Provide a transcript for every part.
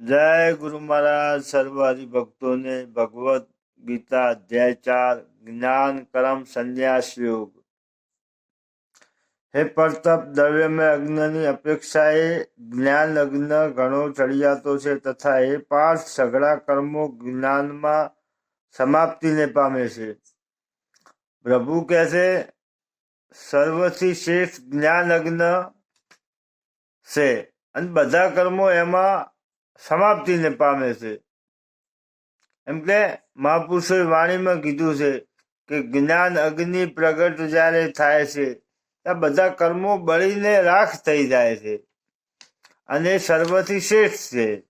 જય ગુરુ મહારાજ, સર્વ હરિભક્તોને ભગવદ્ ગીતા અધ્યાય ચાર, જ્ઞાન કર્મ સંન્યાસ યોગ. હે પરતપ દ્રવ્યમય અગ્નિની અપેક્ષાએ જ્ઞાન અગ્ન ઘણો ચડિયાતો છે તથા એ પાર્થ સઘળા કર્મો જ્ઞાનમાં સમાપ્તિને પામે છે. પ્રભુ કહે છે, સર્વથી શ્રેષ્ઠ જ્ઞાન અગ્ન છે અને બધા કર્મો એમાં સમાપ્તિને પામે છે. એમ કે મહાપુરુષોએ વાણીમાં કીધું છે કે જ્ઞાન અગ્નિ પ્રગટ જ્યારે થાય છે, ત્યાં બધા કર્મો બળીને રાખ થઈ જાય છે અને સર્વથી શ્રેષ્ઠ છે.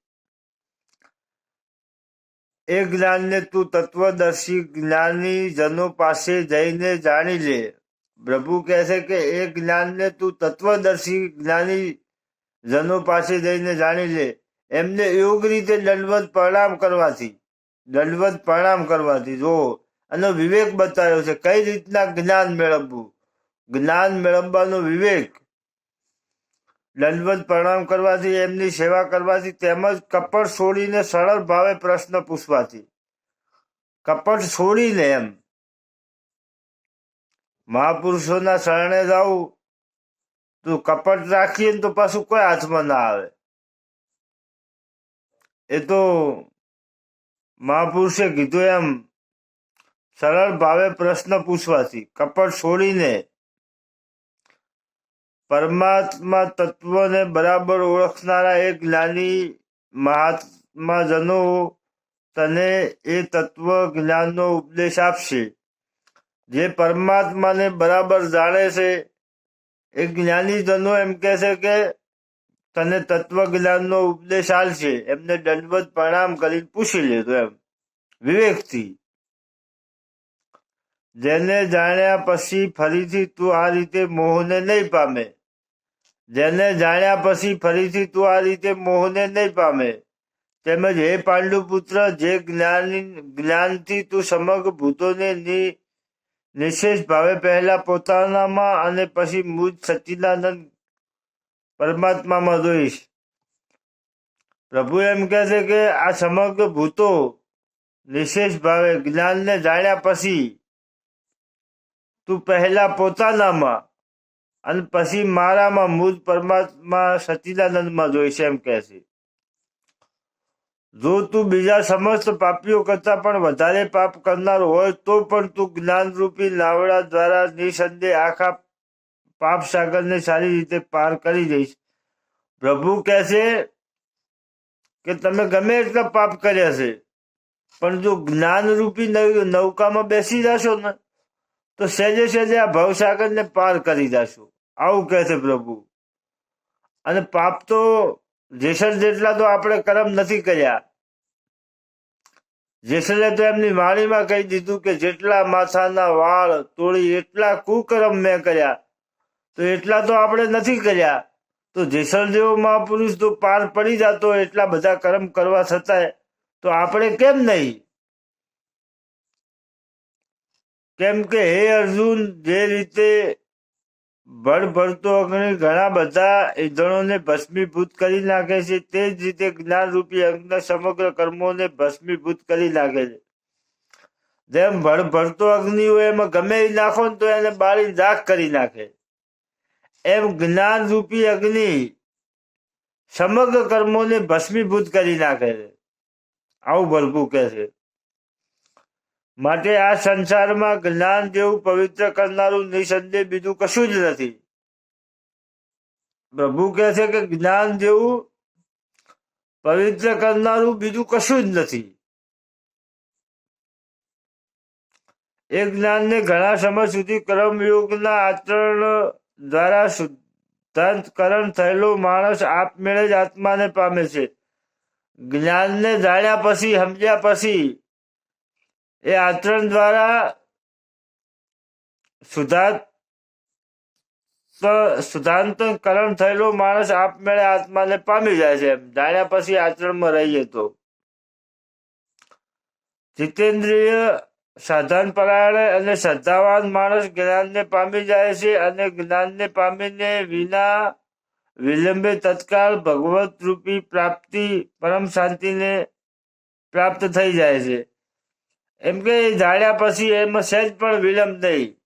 એ જ્ઞાનને તું તત્વદર્શી જ્ઞાની જનો પાસે જઈને જાણી લે. પ્રભુ કહે છે કે એ જ્ઞાનને તું તત્વદર્શી જ્ઞાની જનો પાસે જઈને જાણી લે. એમને યોગ રીતે દંડવત પ્રણામ કરવાથી, દંડવત પ્રણામ કરવાથી, જો, અને વિવેક બતાવ્યો છે, કઈ રીતના જ્ઞાન મેળવવું? જ્ઞાન મેળવવાનો વિવેક. દંડવત પ્રણામ કરવાથી, એમની સેવા કરવાથી, તેમજ કપટ છોડીને સરળ ભાવે પ્રશ્ન પૂછવાથી. કપટ છોડીને એમ. મહાપુરુષોના શરણે જાઉં, તો કપટ રાખીએ તો પાછું કોઈ હાથમાં ના આવે. એ તો મહાપુરુષે કીધું એમ, સરળ ભાવે પ્રશ્ન પૂછવાથી, કપટ છોડીને પરમાત્મા તત્વને બરાબર ઓળખનારા એક જ્ઞાની મહાત્મા જનો તને એ તત્વ જ્ઞાનનો ઉપદેશ આપશે. જે પરમાત્માને બરાબર જાણે છે, એ જ્ઞાની જનો એમ કહે છે કે તને તત્વ ઉપદેશ આલશે. એમને દંડવત પ્રણામ કરી પૂછી લેતો એમ. વિવેકથી. જેને જાણ્યા પછી ફરીથી તું આ રીતે મોહને નહીં પામે. જેને જાણ્યા પછી ફરીથી તું આ રીતે મોહને નહીં પામે. તેમજ હે પાંડુ પુત્ર જે જ્ઞાન, જ્ઞાનથી તું સમગ્ર ભૂતોને નિશેષ ભાવે પહેલા પોતાનામાં અને પછી મુજ સચ્ચિદાનંદ પરમાત્મામાં જોઈશ. પ્રભુ એમ કહે છે કે આ સમગ્ર ભૂતો નિશેષ ભાવે જ્ઞાનને જાણ્યા પછી તું પહેલા પોતાનામાં અને પછી મારામાં મૂળ પરમાત્મા સચિદાનંદમાં જોઈશ એમ કહે છે. જો તું બીજા સમસ્ત પાપીઓ કરતા પણ વધારે પાપ કરનાર હોય તો પણ તું જ્ઞાનરૂપી નાવડા દ્વારા નિસંદેહ આખા પાપ સાગરને સારી રીતે પાર કરી દઈશ. પ્રભુ કહેશે કે તમે ગમે એટલા પાપ કર્યા છે, પણ જો જ્ઞાનરૂપી નવ- નૌકામાં બેસી જશો ને, તો સહેજે સહેજે આ ભવસાગરને પાર કરી જશો. આવું કહે છે પ્રભુ. અને પાપ તો જેસર જેટલા તો આપણે કર્મ નથી કર્યા. જેસલે તો એમની વાણીમાં કહી દીધું કે જેટલા માથાના વાળ તોડી એટલા કુકર્મ મેં કર્યા તો એટલા તો આપણે નથી કર્યા. તો જેસલ જેવો મહાપુરુષ તો પાર પડી જતો એટલા બધા કર્મ કરવા છતાંય તો આપણે કેમ નહીં? કેમ કે હે અર્જુન, જે રીતે ભળ ભળતો અગ્નિ ઘણા બધા ઈંધણોને ભસ્મીભૂત કરી નાખે છે, તે જ રીતે જ્ઞાનરૂપી અગ્નિ સમગ્ર કર્મોને ભસ્મીભૂત કરી નાખે છે. જેમ ભળ ભળતો અગ્નિ હોય એમાં ગમે નાખો ને તો એને બાળી દાખ કરી નાખે. એમ જ્ઞાનરૂપી અગ્નિ સમગ્ર કર્મોને ભસ્મીભૂત કરી નાખે છે. આવું ભરપૂર કહે છે. માટે આ સંસારમાં જ્ઞાન જેવું પવિત્ર કરનારું નિસંદેહ બીજું કશું જ નથી. પ્રભુ કહે છે કે જ્ઞાન જેવું પવિત્ર કરનારું બીજું કશું જ નથી. એ જ્ઞાનને ઘણા સમય સુધી કર્મયોગના આચરણ દ્વારા શુદ્ધાંતકરણ થયેલો માણસ આપમેળે જ આત્માને પામે છે. જ્ઞાનને જાણ્યા પછી, સમજ્યા પછી, એ આચરણ દ્વારા સુધાંતકરણ થયેલો માણસ આપમેળે આત્માને પામી જાય છે. એમ જાણ્યા પછી આચરણમાં રહીએ તો. જીતેન્દ્રિય સાધન પરાયણ અને શ્રદ્ધાવાન માણસ જ્ઞાનને પામી જાય છે અને જ્ઞાનને પામીને વિના વિલંબે તત્કાલ ભગવત રૂપી પ્રાપ્તિ, પરમ શાંતિને પ્રાપ્ત થઈ જાય છે. એમ કે જાણ્યા પછી એમાં સહેજ પણ વિલંબ નહીં.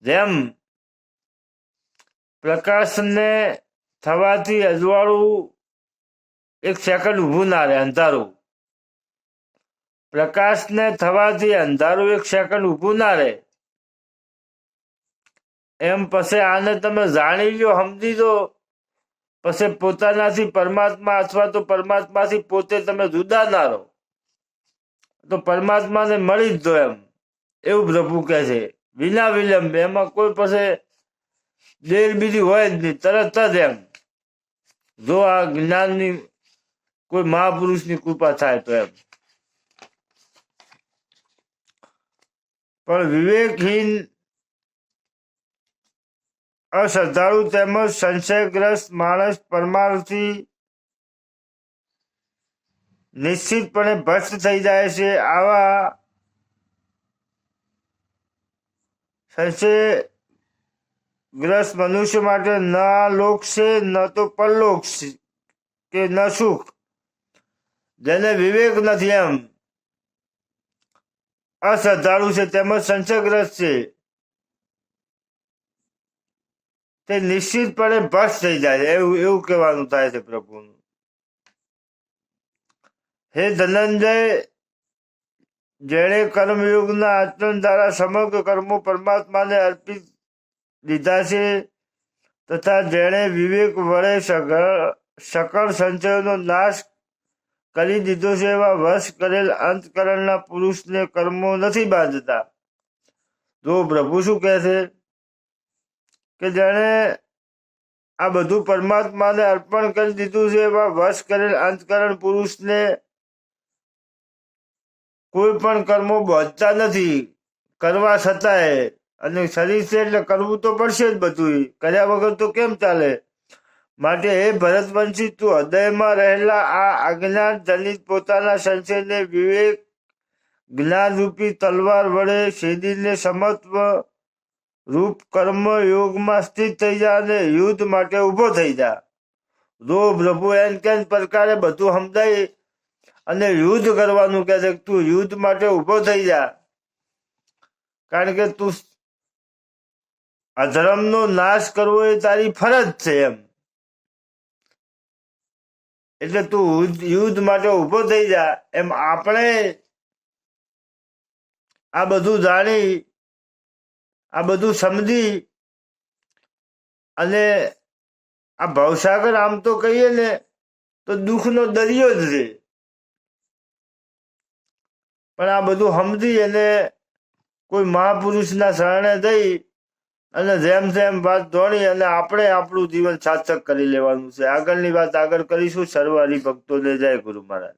જેમ પ્રકાશને થવાથી અજવાળું એક સેકન્ડ ઊભું ના રહે, અંધારું. પ્રકાશને થવાથી અંધારું એક સેકન્ડ ઊભું ના રહે. એમ પછી આને તમે જાણી લો સમજી દો. પછી પોતાનાથી પરમાત્મા અથવા તો પરમાત્માથી પોતે તમે જુદા ના રહો. તો પરમાત્માને મળી જ દો એમ. એવું પ્રભુ કહે છે. વિના વિલંબ, એમાં કોઈ પછી દેર બીજી હોય જ નહીં, તરત જ એમ. જો આ જ્ઞાનની કોઈ મહાપુરુષની કૃપા થાય તો એમ. પણ વિવેકહીન અશ્રદ્ધાળુ તેમજ સંશયગ્રસ્ત માણસ પરમાર્થી નિશ્ચિતપણે ભ્રષ્ટ થઈ જાય છે. આવા સંશયગ્રસ્ત મનુષ્ય માટે ન લોક છે, ન તો પરલોક છે, કે ન સુખ. જેને વિવેક નથી એમ. અશ્રદ્ધાળુ છે, તેમજ સંશયગ્રસ્ત છે. તે નિશ્ચિતપણે ભ્રષ્ટ થઈ જાય એવું એવું કહેવાનું થાય છે પ્રભુનું. હે ધનંજય, જેણે કર્મયુગના આચરણ દ્વારા સમગ્ર કર્મો પરમાત્માને અર્પિત દીધા છે, તથા જેણે વિવેક વડે સગળ, સકળ સંચયોનો નાશ કરી દીધો છે એવા વશ કરેલ અંતકરણના પુરુષને કર્મો નથી બાંધતા. તો પ્રભુ શું કહે છે? કે જેણે આ બધું પરમાત્માને અર્પણ કરી દીધું છે એવા વશ કરેલ અંતકરણ પુરુષને કોઈ પણ કર્મો બાંધતા નથી. કરવા છતાંય અને શરીર છે એટલે કરવું તો પડશે જ બધું કર્યા વગર તો કેમ ચાલે? માટે હે ભરતવંશી, તું હૃદયમાં રહેલા આ અજ્ઞાન જનિત પોતાના સંશયને વિવેક જ્ઞાન રૂપી તલવાર વડે શેદીને સમત્વ રૂપ કર્મ યોગમાં સ્થિત થઈ જા અને યુદ્ધ માટે ઊભો થઈ જા. જો પ્રભુ એન કેન પ્રકારે બધું સમજાય અને યુદ્ધ કરવાનું કહે છે, તું યુદ્ધ માટે ઊભો થઈ જા. કારણ કે તું અધર્મનો નાશ કરવો એ તારી ફરજ છે એમ. એટલે તું યુદ્ધ માટે ઊભો થઈ જા, એમ આપણે આ બધું જાણી, આ બધું સમજી અને આ ભવસાગર આમ તો કહીએ ને, તો દુઃખનો દરિયો જ છે પણ આ બધું સમજી અને કોઈ મહાપુરુષના શરણે જઈ અને જેમ જેમ વાત ધોણી અને આપણે આપણું જીવન સાર્થક કરી લેવાનું છે. આગળની વાત આગળ કરીશું. સર્વ હરિભક્તોને જય ગુરુ મહારાજ.